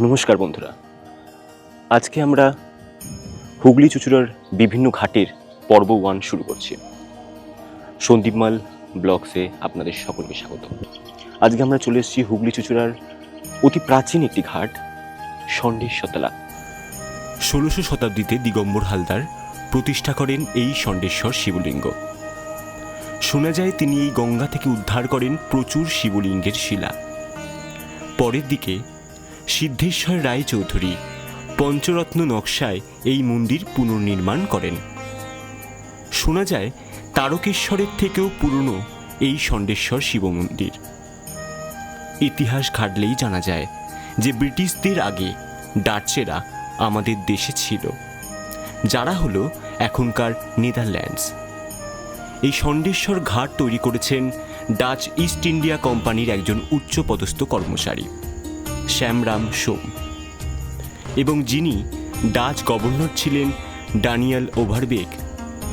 নমস্কার বন্ধুরা। আজকে আমরা হুগলি চুচুড়ার বিভিন্ন ঘাটের পর্ব ওয়ান শুরু করছি। সন্দীপমাল ব্লগসে আপনাদের সকলকে স্বাগত। আজকে আমরা চলে এসেছি হুগলি চুচুড়ার অতি প্রাচীন একটি ঘাট ষণ্ডেশ্বতলা ষোলোশো শতাব্দীতে দিগম্বর হালদার প্রতিষ্ঠা করেন এই ষণ্ডেশ্বর শিবলিঙ্গ। শোনা যায় তিনি এই গঙ্গা থেকে উদ্ধার করেন প্রচুর শিবলিঙ্গের শিলা। পরের দিকে সিদ্ধেশ্বর রায়চৌধুরী, পঞ্চরত্ন নকশায় এই মন্দির পুনর্নির্মাণ করেন। শোনা যায়, তারকেশ্বরের থেকেও পুরনো এই ষণ্ডেশ্বর শিব মন্দির। ইতিহাস ঘাটলেই জানা যায় যে ব্রিটিশদের আগে ডাচেরা আমাদের দেশে ছিল, যারা হলো এখনকার নেদারল্যান্ডস। এই ষণ্ডেশ্বর ঘাট তৈরি করেছেন ডাচ ইস্ট ইন্ডিয়া কোম্পানির একজন উচ্চপদস্থ কর্মচারী। শ্যামরাম সোম। এবং যিনি ডাচ গভর্নর ছিলেন ডানিয়াল ওভারবেক,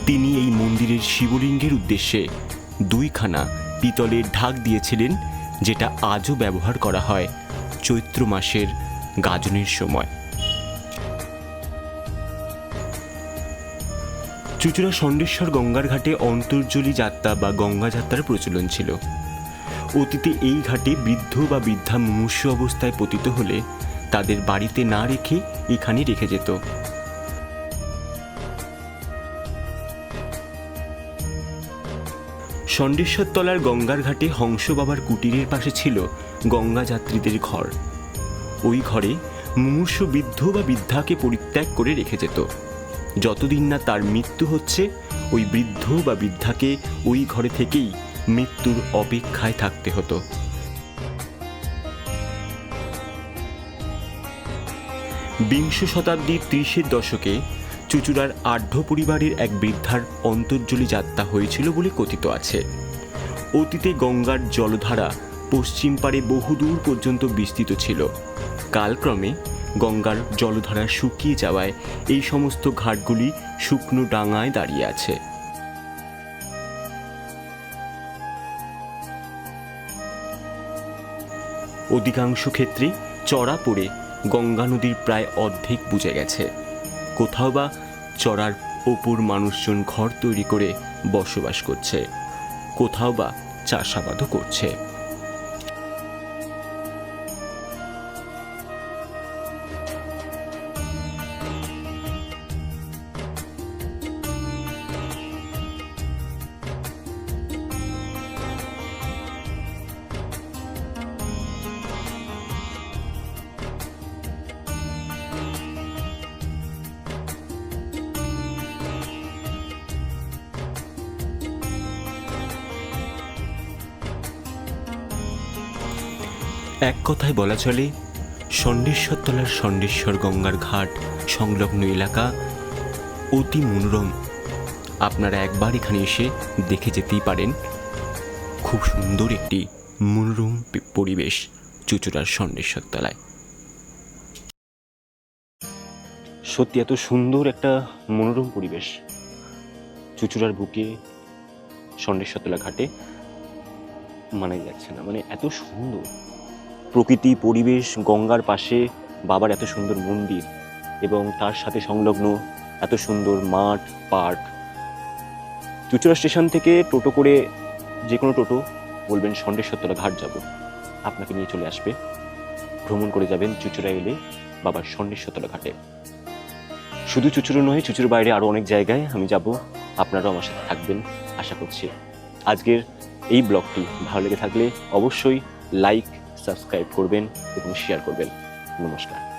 তিনি এই মন্দিরের শিবলিঙ্গের উদ্দেশ্যে দুইখানা পিতলের ঢাক দিয়েছিলেন, যেটা আজও ব্যবহার করা হয় চৈত্র মাসের গাজনের সময়। চুচুড়া ষণ্ডেশ্বর গঙ্গার ঘাটে অন্তর্জলি যাত্রা বা গঙ্গা যাত্রার প্রচলন ছিল। অতীতে এই ঘাটে বৃদ্ধ বা বৃদ্ধা মুমূর্ষ অবস্থায় পতিত হলে তাদের বাড়িতে না রেখে এখানে রেখে যেত। তলার গঙ্গার ঘাটে হংস বাবার কুটিরের পাশে ছিল গঙ্গা যাত্রীদের ঘর। ওই ঘরে মুমূর্ষ বৃদ্ধ বা বৃদ্ধাকে পরিত্যাগ করে রেখে যেত। যতদিন না তার মৃত্যু হচ্ছে, ওই বৃদ্ধ বা বৃদ্ধাকে ওই ঘরে থেকেই মৃত্যুর অপেক্ষায় থাকতে হতো। বিংশ শতাব্দীর ত্রিশের দশকে চুচুড়ার আঢ্য পরিবারের এক বৃদ্ধার অন্তর্জলি যাত্রা হয়েছিল বলে কথিত আছে। অতীতে গঙ্গার জলধারা পশ্চিম পারে বহুদূর পর্যন্ত বিস্তৃত ছিল। কালক্রমে গঙ্গার জলধারা শুকিয়ে যাওয়ায় এই সমস্ত ঘাটগুলি শুকনো ডাঙায় দাঁড়িয়ে আছে। অধিকাংশ ক্ষেত্রে চড়া পড়ে গঙ্গা নদীর প্রায় অর্ধেক বুঝে গেছে। কোথাও বা চড়ার ওপর মানুষজন ঘর তৈরি করে বসবাস করছে, কোথাও বা চাষাবাদও করছে। এক কথায় বলা চলে ষণ্ডেশ্বর তলার ষণ্ডেশ্বর গঙ্গার ঘাট সংলগ্ন এলাকা অতি মনোরম। আপনারা একবার এখানে এসে দেখে যেতেই পারেন। খুব সুন্দর একটি মনোরম পরিবেশ চুচুড়ার ষণ্ডেশ্বর তলায় সত্যি এত সুন্দর একটা মনোরম পরিবেশ। চুচুড়ার বুকে ষণ্ডেশ্বতলা ঘাটে মানাই যাচ্ছে না। মানে এত সুন্দর। প্রকৃতি, পরিবেশ, গঙ্গার পাশে বাবার এত সুন্দর মন্দির এবং তার সাথে সংলগ্ন এত সুন্দর মাঠ, পার্ক। চুচুড়া স্টেশন থেকে টোটো করে যে কোনো টোটো বলবেন ষণ্ডেশ্বরতলা ঘাট যাব। আপনাকে নিয়ে চলে আসবে। ভ্রমণ করে যাবেন চুচুড়া এলে বাবার ষণ্ডেশ্বরতলা ঘাটে। শুধু চুচুড়ো নয়, চুচুড়োর বাইরে আরও অনেক জায়গায় আমি যাব। আপনারাও আমার সাথে থাকবেন, আশা করছি। আজকের এই ব্লগটি ভালো লেগে থাকলে অবশ্যই লাইক সাবস্ক্রাইব করবেন এবং শেয়ার করবেন। নমস্কার।